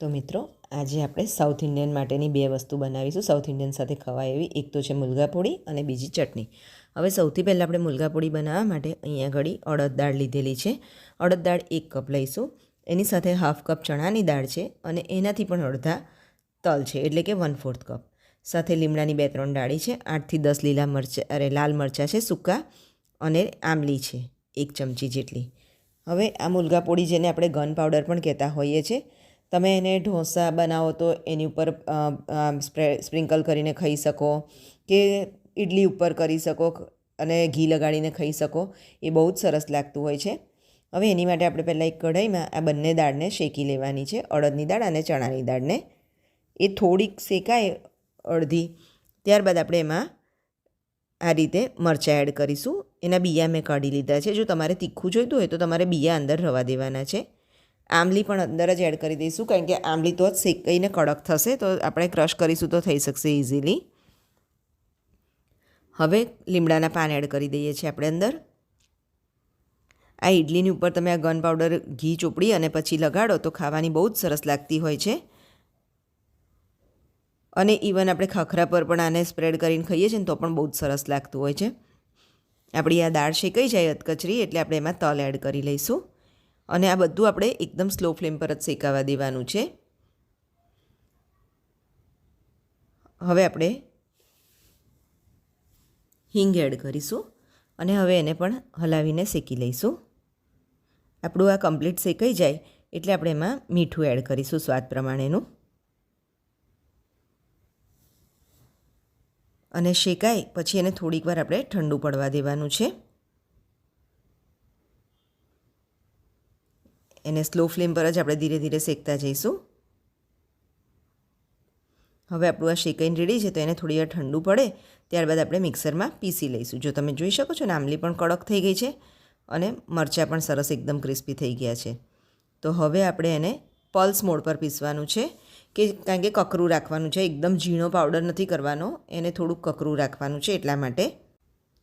તો મિત્રો, આજે આપણે સાઉથ ઇન્ડિયન માટેની બે વસ્તુ બનાવીશું. સાઉથ ઇન્ડિયન સાથે ખવાય એવી. એક તો છે મુલગાપોળી અને બીજી ચટણી. હવે સૌથી પહેલાં આપણે મુલગાપોળી બનાવવા માટે અહીંયા ઘડી અડદ દાળ લીધેલી છે. અડદ દાળ એક કપ લઈશું. એની સાથે હાફ કપ ચણાની દાળ છે અને એનાથી પણ અડધા તલ છે, એટલે કે વન ફોર્થ કપ. સાથે લીમડાની બે ત્રણ ડાળી છે. આઠથી દસ લીલા મરચાં, અરે લાલ મરચાં છે, સૂકા અને આમલી છે, એક ચમચી જેટલી. હવે આ મુલગાપોળી જેને આપણે ગન પાવડર પણ કહેતા હોઈએ છીએ તમે એને ઢોસા બનાવો તો એની ઉપર સ્પ્રિંકલ કરીને ખાઈ શકો કે ઇડલી ઉપર કરી શકો અને ઘી લગાડીને ખાઈ શકો. એ બહુ જ સરસ લાગતું હોય છે. હવે એની માટે આપણે પહેલાં એક કઢાઈમાં આ બંને દાળને શેકી લેવાની છે. અડદની દાળ અને ચણાની દાળને. એ થોડીક શેકાય અડધી. ત્યારબાદ આપણે એમાં આ રીતે મરચાં એડ કરીશું. એના બિયા મેં કાઢી લીધા છે. જો તમારે તીખું જોઈતું હોય તો તમારે બિયા અંદર રવા દેવાના છે. આંબલી પણ અંદર જ એડ કરી દઈશું, કારણ કે આંબલી તો જ શેકાઈને કડક થશે, તો આપણે ક્રશ કરીશું તો થઈ શકશે ઇઝીલી હવે લીમડાના પાન એડ કરી દઈએ છીએ આપણે અંદર. આ ઇડલીની ઉપર તમે આ ગન પાવડર ઘી ચોપડી અને પછી લગાડો તો ખાવાની બહુ જ સરસ લાગતી હોય છે. અને ઇવન આપણે ખાખરા પર પણ આને સ્પ્રેડ કરીને ખાઈએ છીએ ને તો પણ બહુ જ સરસ લાગતું હોય છે. આપણી આ દાળ શેકાઈ જાય અધકચરી એટલે આપણે એમાં તલ એડ કરી લઈશું. અને આ બધું આપણે એકદમ સ્લો ફ્લેમ પર જ શેકાવા દેવાનું છે. હવે આપણે હિંગ એડ કરીશું અને હવે એને પણ હલાવીને શેકી લઈશું. આપણું આ કમ્પ્લીટ શેકાઈ જાય એટલે આપણે એમાં મીઠું એડ કરીશું સ્વાદ પ્રમાણેનું. અને શેકાય પછી એને થોડીક વાર આપણે ઠંડુ પડવા દેવાનું છે. એને સ્લો ફ્લેમ પર જ આપણે ધીરે ધીરે શેકતા જઈશું. હવે આપણું આ શેકાઈને રેડી છે, તો એને થોડી વાર ઠંડુ પડે, ત્યારબાદ આપણે મિક્સરમાં પીસી લઈશું. જો તમે જોઈ શકો છો ને આમલી પણ કડક થઈ ગઈ છે અને મરચાં પણ સરસ એકદમ ક્રિસ્પી થઈ ગયા છે. તો હવે આપણે એને પલ્સ મોડ પર પીસવાનું છે, કે કારણ કે કકરું રાખવાનું છે, એકદમ ઝીણો પાવડર નથી કરવાનો, એને થોડુંક કકરું રાખવાનું છે એટલા માટે.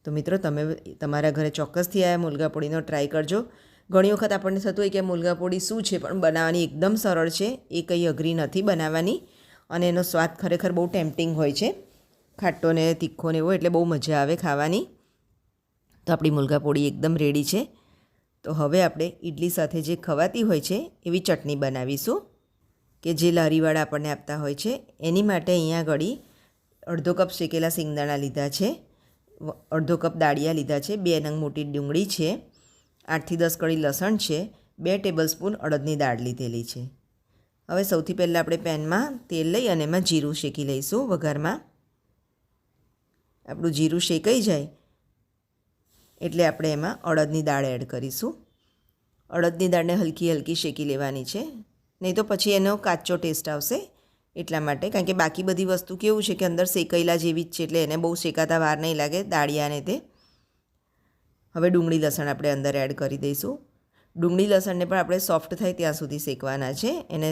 તો મિત્રો, તમે તમારા ઘરે ચોક્કસથી આ મુલગાપોળીનો ટ્રાય કરજો. ઘણી વખત આપણને થતું હોય કે મુલગાપોળી શું છે, પણ બનાવવાની એકદમ સરળ છે. એ કંઈ અઘરી નથી બનાવવાની અને એનો સ્વાદ ખરેખર બહુ ટેમ્પટિંગ હોય છે. ખાટો ને તીખો ને એવો એટલે બહુ મજા આવે ખાવાની. તો આપણી મુલગાપોળી એકદમ રેડી છે. તો હવે આપણે ઇડલી સાથે જે ખવાતી હોય છે, એવી ચટણી બનાવીશું. કે જે લારીવાળા આપણને આપતા હોય છે. એની માટે અહીંયા ઘડી અડધો કપ શેકેલા સિંગદાણા લીધા છે. અડધો કપ દાળિયા લીધા છે. બે નંગ મોટી ડુંગળી છે. આઠથી દસ કળી લસણ છે, બે ટેબલ સ્પૂન અડદની દાળ લીધેલી છે. હવે સૌથી પહેલાં આપણે પેનમાં તેલ લઈ અને એમાં જીરું શેકી લઈશું વઘારમાં. આપણું જીરું શેકાઈ જાય એટલે આપણે એમાં અડદની દાળ એડ કરીશું. અડદની દાળને હલકી હલકી શેકી લેવાની છે, નહીં તો પછી એનો કાચો ટેસ્ટ આવશે એટલા માટે. કારણ કે બાકી બધી વસ્તુ કેવું છે કે અંદર શેકાયેલા જેવી જ છે એટલે એને બહુ શેકાતા વાર નહીં લાગે દાળિયાને તે. હવે ડુંગળી લસણ આપણે અંદર એડ કરી દઈશું. ડુંગળી લસણને પણ આપણે સોફ્ટ થાય ત્યાં સુધી શેકવાના છે. એને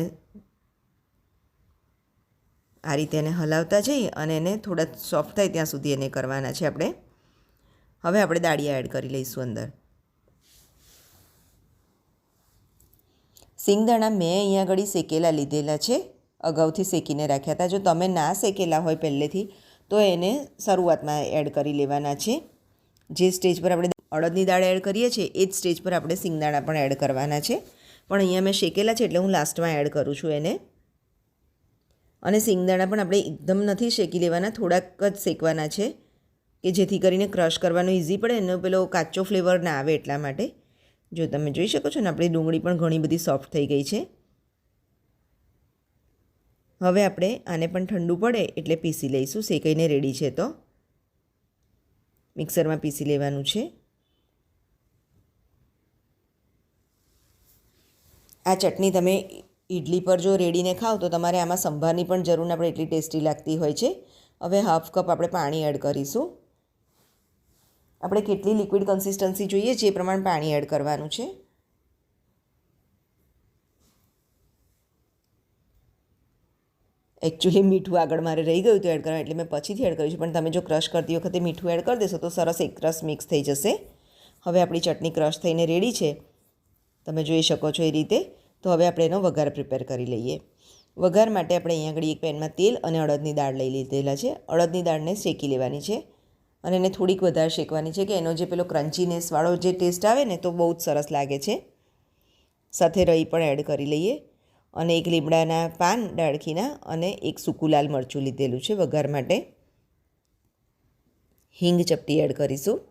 આ રીતે એને હલાવતા જઈએ અને એને થોડા સોફ્ટ થાય ત્યાં સુધી એને કરવાના છે આપણે. હવે આપણે દાળિયા એડ કરી લઈશું અંદર. સિંગદાણા મેં અહીંયા આગળ શેકેલા લીધેલા છે. અગાઉથી શેકીને રાખ્યા હતા. જો તમે ના શેકેલા હોય પહેલેથી, તો એને શરૂઆતમાં એડ કરી લેવાના છે. જે સ્ટેજ પર આપણે અડદની દાળ એડ કરીએ છીએ, એ જ સ્ટેજ પર આપણે સિંગદાણા પણ એડ કરવાના છે. પણ અહીંયા મેં શેકેલા છે એટલે હું લાસ્ટમાં એડ કરું છું એને. અને સિંગદાણા પણ આપણે એકદમ નથી શેકી લેવાના, થોડાક જ શેકવાના છે, કે જેથી કરીને ક્રશ કરવાનું ઇઝી પડે, એનો પેલો કાચો ફ્લેવર ના આવે એટલા માટે. જો તમે જોઈ શકો છો ને, આપણી ડુંગળી પણ ઘણી બધી સોફ્ટ થઈ ગઈ છે. હવે આપણે આને પણ ઠંડુ પડે એટલે પીસી લઈશું, શેકાઈને રેડી છે તો. મિક્સરમાં પીસી લેવાનું છે. આ ચટણી તમે ઇડલી પર જો રેડીને ખાઓ તો તમારે આમાં સંભારની પણ જરૂર આપણે એટલી ટેસ્ટી લાગતી હોય છે. હવે હાફ કપ આપણે પાણી એડ કરીશું. આપણે કેટલી લિક્વિડ કન્સિસ્ટન્સી જોઈએ જે પ્રમાણે પાણી એડ કરવાનું છે. એકચ્યુઅલી મીઠું આગળ મારે રહી ગયું હતું એડ કરવાનું એટલે મેં પછીથી એડ કર્યું છે, પણ તમે જો ક્રશ કરતી વખતે મીઠું એડ કરી દેશો તો સરસ એક રસ મિક્સ થઈ જશે. હવે આપણી ચટણી ક્રશ થઈને રેડી છે. તમે જોઈ શકો છો એ રીતે. તો હવે આપણે એનો વઘાર પ્રિપેર કરી લઈએ. વઘાર માટે આપણે અહીંયા આગળ એક પેનમાં તેલ અને અડદની દાળ લઈ લીધેલા છે. અડદની દાળને શેકી લેવાની છે અને એને થોડીક વધારે શેકવાની છે કે એનો જે પેલો ક્રન્ચીનેસવાળો જે ટેસ્ટ આવે ને તો બહુ જ સરસ લાગે છે. સાથે રહી પણ એડ કરી લઈએ અને એક લીમડાના પાન ડાળખીના અને એક સૂકું લાલ મરચું લીધેલું છે વઘાર માટે. હિંગ ચપટી એડ કરીશું.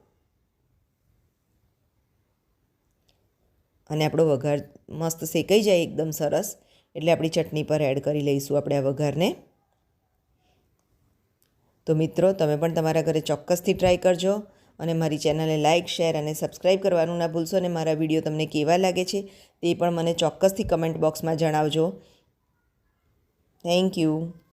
અને આપણો વઘાર મસ્ત શેકાઈ જાય એકદમ સરસ. એટલે આપણી ચટણી પર એડ કરી લઈશું આપણે આ વઘારને. તો મિત્રો, તમે પણ તમારા ઘરે ચોક્કસથી ટ્રાય કરજો અને મારી ચેનલને લાઇક શેર અને સબસ્ક્રાઈબ કરવાનું ના ભૂલશો અને મારા વીડિયો તમને કેવા લાગે છે તે પણ મને ચોક્કસથી કમેન્ટ બોક્સમાં જણાવજો. Thank you